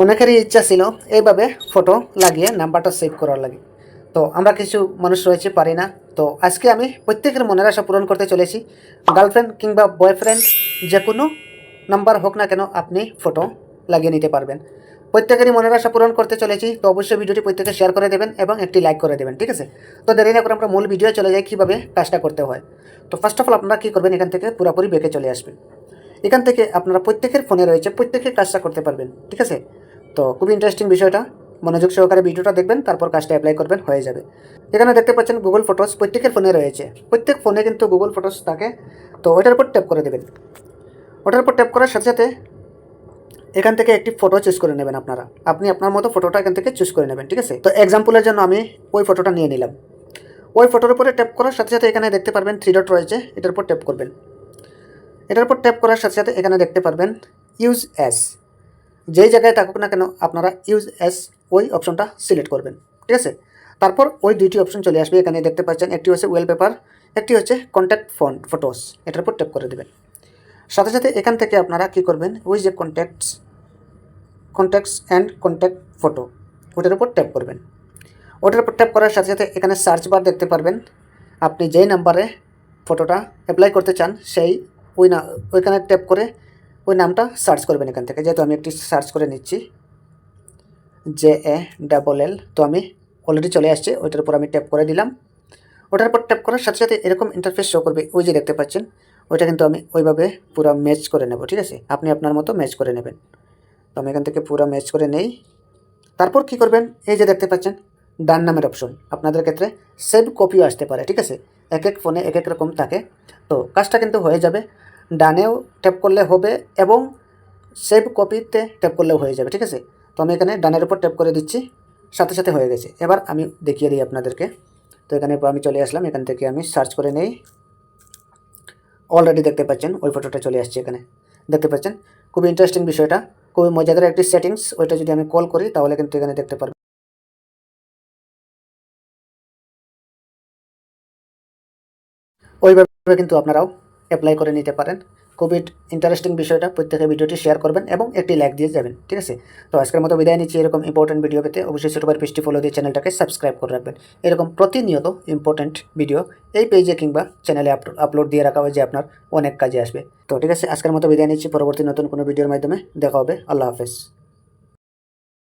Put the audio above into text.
অনেকেরই ইচ্ছা ছিল এইভাবে ফটো লাগিয়ে নাম্বারটা সেভ করার লাগে। তো আমরা কিছু মানুষ রয়েছে, পারি না। তো আজকে আমি প্রত্যেকের মনের আশা পূরণ করতে চলেছি। গার্লফ্রেন্ড কিংবা বয়ফ্রেন্ড যে কোনো নাম্বার হোক না কেন আপনি ফটো লাগিয়ে নিতে পারবেন। প্রত্যেকেরই মনের আশা পূরণ করতে চলেছি। তো অবশ্যই ভিডিওটি প্রত্যেকে শেয়ার করে দেবেন এবং একটি লাইক করে দেবেন, ঠিক আছে? তো দেরি না করে আমরা মূল ভিডিও চলে যাই, কীভাবে কাজটা করতে হয়। তো ফার্স্ট অফ অল আপনারা কী করবেন, এখান থেকে পুরোপুরি বেঁকে চলে আসবেন। এখান থেকে আপনারা প্রত্যেকের ফোনে রয়েছে, প্রত্যেকে কাজটা করতে পারবেন, ঠিক আছে? তো খুবই ইন্টারেস্টিং বিষয়টা। মনোযোগ সহকারে ভিডিওটা দেখবেন, তারপর কাজটা অ্যাপ্লাই করবেন, হয়ে যাবে। এখানে দেখতে পাচ্ছেন গুগল ফটোস প্রত্যেকের ফোনে রয়েছে। প্রত্যেক ফোনে কিন্তু গুগল ফটোস থাকে। তো ওটার উপর ট্যাপ করে দেবেন। ওটার উপর ট্যাপ করার সাথে সাথে এখান থেকে একটি ফটো চুজ করে নেবেন আপনারা। আপনি আপনার মতো ফটোটা এখান থেকে চুজ করে নেবেন, ঠিক আছে? তো এক্সাম্পলের জন্য আমি ওই ফটোটা নিয়ে নিলাম। ওই ফটোর উপরে ট্যাপ করার সাথে সাথে এখানে দেখতে পারবেন থ্রি ডট রয়েছে, এটার উপর ট্যাপ করবেন। এটার উপর ট্যাপ করার সাথে সাথে এখানে দেখতে পারবেন ইউজ অ্যাস যেই জায়গায় থাকুক না কেন, আপনারা ইউজ অ্যাস ওই অপশনটা সিলেক্ট করবেন, ঠিক আছে? তারপর ওই দুইটি অপশন চলে আসবে, এখানে দেখতে পাচ্ছেন, একটি হচ্ছে ওয়েলপেপার একটি হচ্ছে কন্ট্যাক্ট ফন্ট ফটোস এটার উপর ট্যাপ করে দেবেন। সাথে সাথে এখান থেকে আপনারা কী করবেন, ওই যে contacts contacts and contact photo ওটার উপর ট্যাপ করবেন। ওটার উপর ট্যাপ করার সাথে সাথে এখানে সার্চ বার দেখতে পারবেন, আপনি যেই নাম্বারে ফটোটা অ্যাপ্লাই করতে চান, সেই ওই না, ওইখানে ট্যাপ করে ওই নামটা সার্চ করবেন এখান থেকে, যেহেতু আমি একটি সার্চ করে নিচ্ছি। জে এ ডাবল এল, তো আমি অলরেডি চলে আসছে, ওইটার উপর আমি ট্যাপ করে দিলাম। ওটার উপর ট্যাপ করার সাথে সাথে এরকম ইন্টারফেস শো করবে, ওই যে দেখতে পাচ্ছেন, ওইটা কিন্তু আমি ওইভাবে পুরো ম্যাচ করে নেব, ঠিক আছে? আপনি আপনার মতো ম্যাচ করে নেবেন। তো আমি এখান থেকে পুরো ম্যাচ করে নেই। তারপর কি করবেন? এই যে দেখতে পাচ্ছেন, ডান নামের অপশন আপনাদের ক্ষেত্রে সেভ কপিও আসতে পারে, ঠিক আছে? এক এক ফোনে এক এক রকম থাকে। তো কাজটা কিন্তু হয়ে যাবে। ডানেও ট্যাপ করলে হবে এবং সেভ কপিতে ট্যাপ করলেও হয়ে যাবে, ঠিক আছে? তো আমি এখানে ডানের উপর ট্যাপ করে দিচ্ছি, সাথে সাথে হয়ে গেছে। এবার আমি দেখিয়ে দিই আপনাদেরকে। তো এখানে আমি চলে আসলাম, এখান থেকে আমি সার্চ করে নেই। অলরেডি দেখতে পাচ্ছেন, ওই ফটোটা চলে আসছে এখানে। দেখতে পাচ্ছেন? খুবই ইন্টারেস্টিং বিষয়টা, খুবই মজাদার একটি সেটিংস ওইটা যদি আমি কল করি, তাহলে কিন্তু এখানে দেখতে পারবেন। ওইভাবে কিন্তু আপনারাও অ্যাপ্লাই করে নিতে পারেন। খুবই ইন্টারেস্টিং বিষয়টা, প্রত্যেকে ভিডিওটি শেয়ার করবেন এবং একটি লাইক দিয়ে যাবেন, ঠিক আছে? তো আজকের মতো বিদায় নিচ্ছি, এরকম ইম্পর্টেন্ট ভিডিও পেতে অবশ্যই ছোটোবার পেজটি ফলো দিয়ে চ্যানেলটাকে সাবস্ক্রাইব করে রাখবেন। এরকম প্রতিনিয়ত ইম্পর্টেন্ট ভিডিও এই পেজে কিংবা চ্যানেলে আপলোড দিয়ে রাখা হয় যে আপনার, অনেক কাজে আসবে। তো ঠিক আছে, আজকের মতো বিদায় নিচ্ছি, পরবর্তী নতুন কোনো ভিডিওর মাধ্যমে দেখা হবে। আল্লাহ হাফেজ।